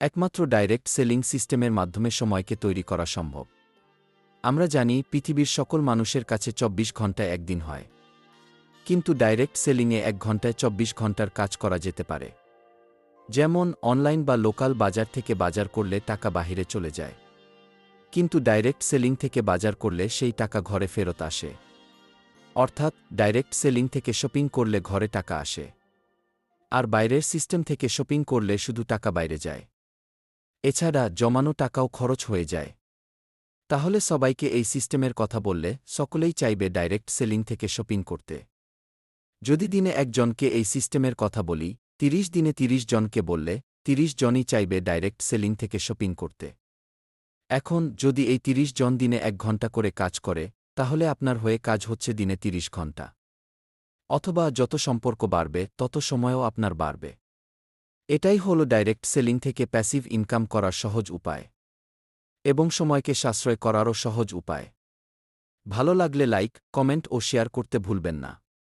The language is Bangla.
একমাত্র ডাইরেক্ট সেলিং সিস্টেমের মাধ্যমে সময়কে তৈরি করা সম্ভব। আমরা জানি পৃথিবীর সকল মানুষের কাছে চব্বিশ ঘন্টায় একদিন হয়। কিন্তু ডাইরেক্ট সেলিংয়ে এক ঘন্টায় চব্বিশ ঘণ্টার কাজ করা যেতে পারে। যেমন অনলাইন বা লোকাল বাজার থেকে বাজার করলে টাকা বাহিরে চলে যায়। কিন্তু ডাইরেক্ট সেলিং থেকে বাজার করলে সেই টাকা ঘরে ফেরত আসে। অর্থাৎ ডাইরেক্ট সেলিং থেকে শপিং করলে ঘরে টাকা আসে। আর বাইরের সিস্টেম থেকে শপিং করলে শুধু টাকা বাইরে যায়। এছাড়া জমানো টাকাও খরচ হয়ে যায়। তাহলে সবাইকে এই সিস্টেমের কথা বললে সকলেই চাইবে ডাইরেক্ট সেলিং থেকে শপিং করতে। যদি দিনে একজনকে এই সিস্টেমের কথা বলি, তিরিশ দিনে তিরিশ জনকে বললে তিরিশ জনই চাইবে ডাইরেক্ট সেলিং থেকে শপিং করতে। এখন যদি এই তিরিশ জন দিনে এক ঘণ্টা করে কাজ করে, তাহলে আপনার হয়ে কাজ হচ্ছে দিনে তিরিশ ঘণ্টা। অথবা যত সম্পর্ক বাড়বে, তত সময়ও আপনার বাড়বে। এটাই হল ডাইরেক্ট সেলিং থেকে প্যাসিভ ইনকাম করার সহজ উপায়। এবং সময়কে সাশ্রয় করারও সহজ উপায়। ভালো লাগলে লাইক কমেন্ট ও শেয়ার করতে ভুলবেন না।